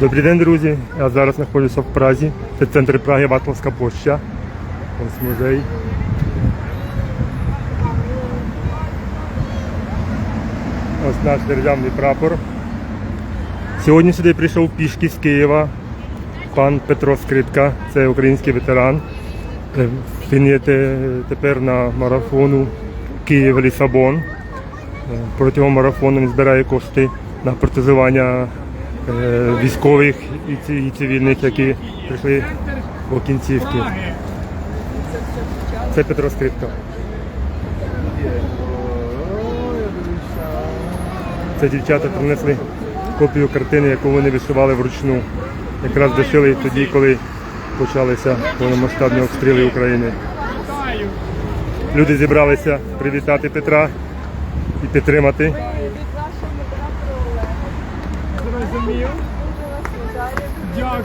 Добрий день, друзі. Я зараз знаходжуся в Празі. Це центр Праги Ватловська площа. Ось музей. Ось наш державний прапор. Сьогодні сюди прийшов пішки з Києва пан Петро Скрипка, це український ветеран. Е, Він є тепер на марафону Київ-Лісабон. Е, Протягом марафону він збирає кошти на протезування військових і ці- цивільних, які прийшли по кінцівки. Це Петро Скрипка. Це дівчата принесли копію картини, яку вони вишивали вручну. Якраз дошили тоді, коли почалися повномасштабні обстріли України. Люди зібралися привітати Петра і підтримати.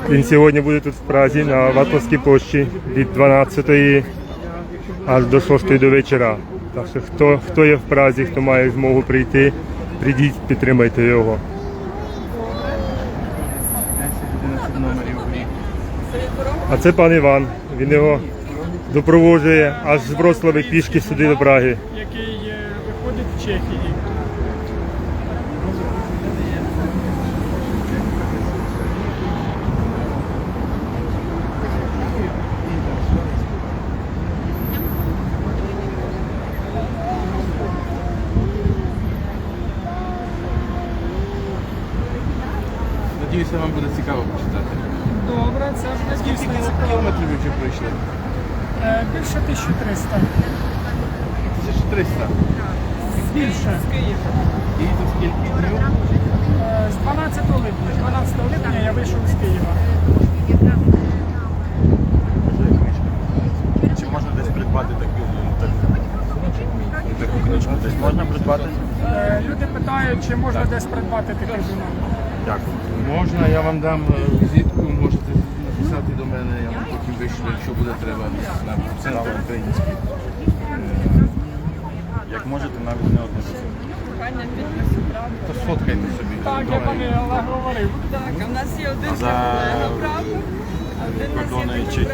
Він сьогодні буде тут в Празі на Ватловській площі від 12 аж до 6 до вечора. Так що хто, хто є в Празі, хто має змогу прийти, прийдіть, підтримайте його. 11 номерів в рік. А це пан Іван. Він його допроводжує аж з Вроцлави пішки сюди до Праги. Який е, виходить в Чехії. Надіюся, вам буде цікаво почитати. Добре, це Скільки кілометрів ви вже пройшли? Е, Більше 1300. 1300. Більше. І за скільки днів? Е, З 12 липня. 12 липня я вийшов з Києва. Чи можна десь придбати таку, так, таку книжку? Десь можна придбати? Е, Люди питають, чи можна десь придбати такий журнал. Дякую. Можна, я вам дам е, візитку, можете написати до мене, я потім якщо буде треба на центр український. Як можете, навіть не візитку. То сфоткайте собі. Так, я пане Олег говорив. Так, а в нас є один у нас є кордони менеджер.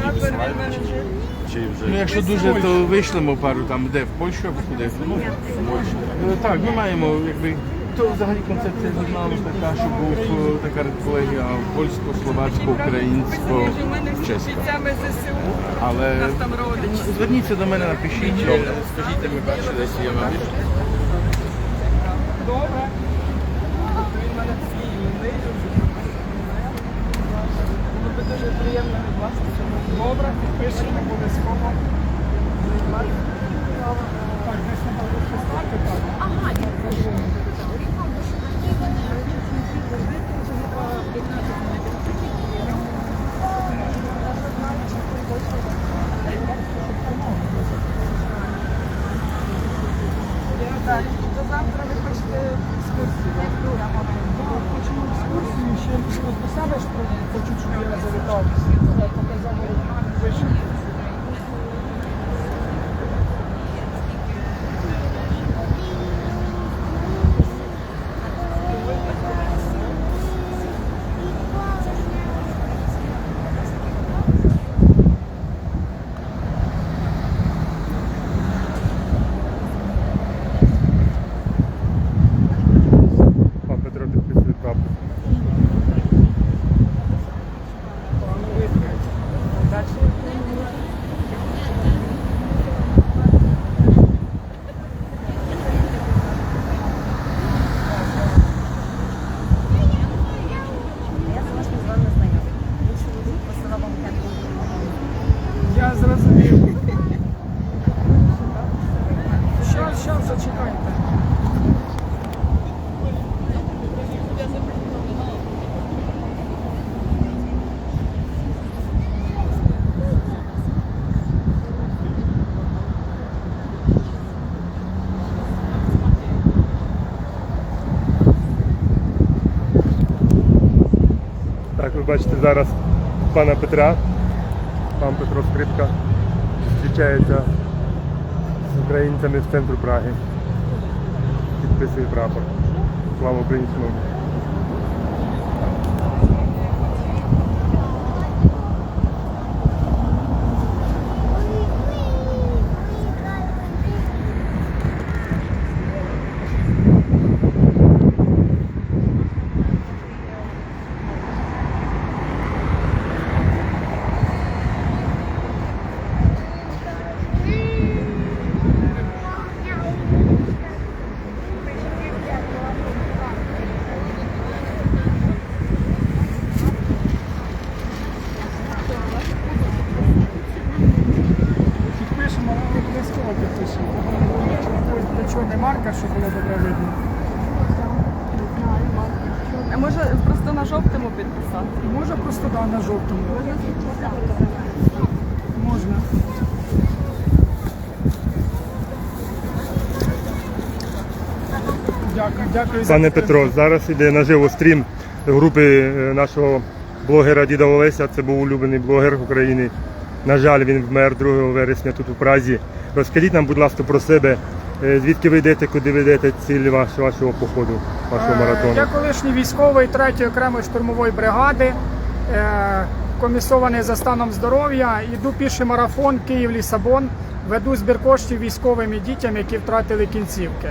Чи вже Ну, якщо дуже, то вийшлемо пару там, де в Польщу або куди. Ну, в Польщу. Е, Так, ми маємо, якби. То взагалі концепція журналу така, що був е, така колегія польсько, словацько, українсько, Але у нас там родичі. зверніться до мене, напишіть, скажіть, ми бачили, десь я вам. Добре. Бачите зараз пана Петра. Пан Петро Скрипка зустрічається з українцями в центру Праги. Підписує прапор. Слава українському. На жовтому підписати. Можна просто да, на жовтому. Можна. Дякую, дякую за Пане підтримку. Петро, зараз іде наживо стрім групи е, нашого блогера Діда Олеся. Це був улюблений блогер України. На жаль, він вмер 2 вересня тут у Празі. Розкажіть нам, будь ласка, про себе, звідки ви йдете, куди ви йдете, ціль ваш- вашого походу, вашого Е, маратону. Я колишній військовий 3-ї окремої штурмової бригади, е, комісований за станом здоров'я. Іду піший марафон Київ-Лісабон. Веду збір коштів військовим і дітям, які втратили кінцівки.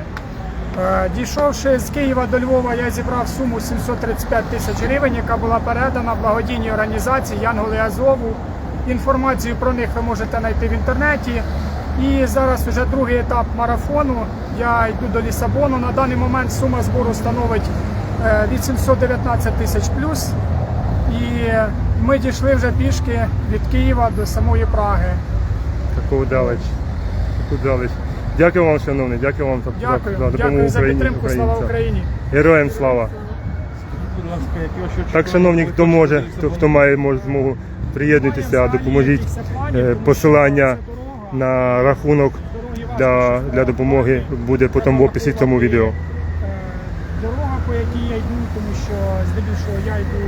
Е, Дійшовши з Києва до Львова, я зібрав суму 735 тисяч гривень, яка була передана благодійній організації Янголи Азову. Інформацію про них ви можете знайти в інтернеті. І зараз вже другий етап марафону. Я йду до Лісабону. На даний момент сума збору становить е, від 719 тисяч плюс. І ми дійшли вже пішки від Києва до самої Праги. Таку далеч. Таку далеч. Дякую вам, шановний, дякую вам за, Дякую, за допомогу дякую за Україні. Слава. Україні! Героям слава! Так, шановні, хто може, хто, хто має може, змогу, приєднуйтеся, допоможіть е, посилання на рахунок для, для допомоги буде потім в описі цьому відео. Дорога, по якій я йду, тому що здебільшого я йду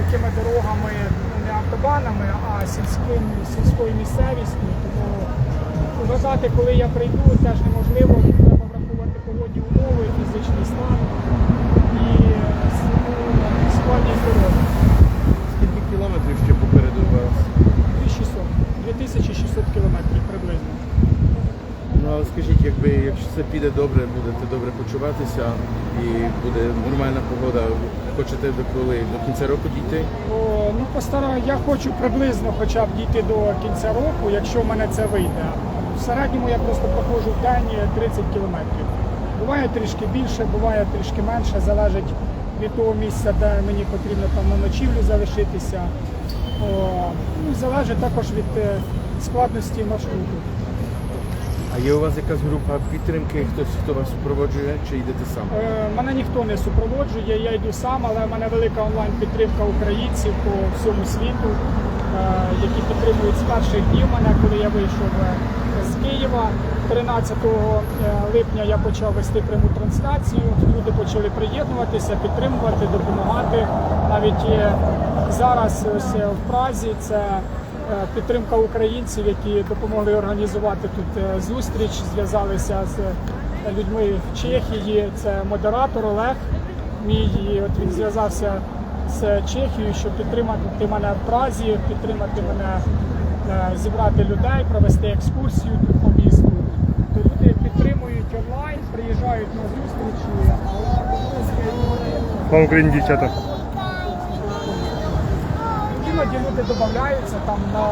такими дорогами, ну не автобанами, а сільським, сільською місцевістю. Тому вважати, коли я прийду, теж неможливо. Треба врахувати погодні умови, фізичний стан і е, складність дороги. Скільки кілометрів ще попереду вас? 2600, 2600 кілометрів приблизно. Ну, але скажіть, якби якщо це піде добре, будете добре почуватися і буде нормальна погода, хочете до коли? До кінця року дійти? О, ну постараю, я хочу приблизно хоча б дійти до кінця року, якщо в мене це вийде. В середньому я просто проходжу в день 30 кілометрів. Буває трішки більше, буває трішки менше, залежить від того місця, де мені потрібно там на ночівлю залишитися. О, ну, залежить також від е, складності маршруту. Є у вас якась група підтримки, хтось хто вас супроводжує, чи йдете сам? Е, Мене ніхто не супроводжує, я йду сам, але в мене велика онлайн-підтримка українців по всьому світу, е, які підтримують з перших днів мене, коли я вийшов е, з Києва. 13 липня я почав вести пряму трансляцію. Люди почали приєднуватися, підтримувати, допомагати. Навіть зараз ось в Празі це підтримка українців, які допомогли організувати тут е, зустріч, зв'язалися з людьми в Чехії. Це модератор Олег. Мій от він зв'язався з Чехією, щоб підтримати мене в Празі, підтримати мене, е, зібрати людей, провести екскурсію тут по місту. То люди підтримують онлайн, приїжджають на зустрічі, Україні, дівчата! Іноді люди додаються там на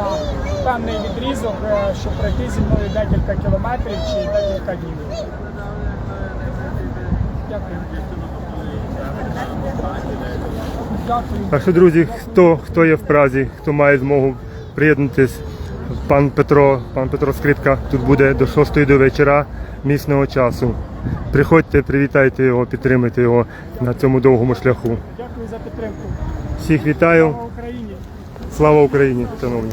певний відрізок, е, щоб пройти зі мною декілька кілометрів чи декілька днів. Дякую. Дякую. Так що, друзі, хто, хто є в Празі, хто має змогу приєднатись, пан Петро, пан Петро Скрипка тут буде до 6 до вечора місного часу. Приходьте, привітайте його, підтримайте його на цьому довгому шляху. Дякую за підтримку. Всіх вітаю. Слава Україні! Шановні!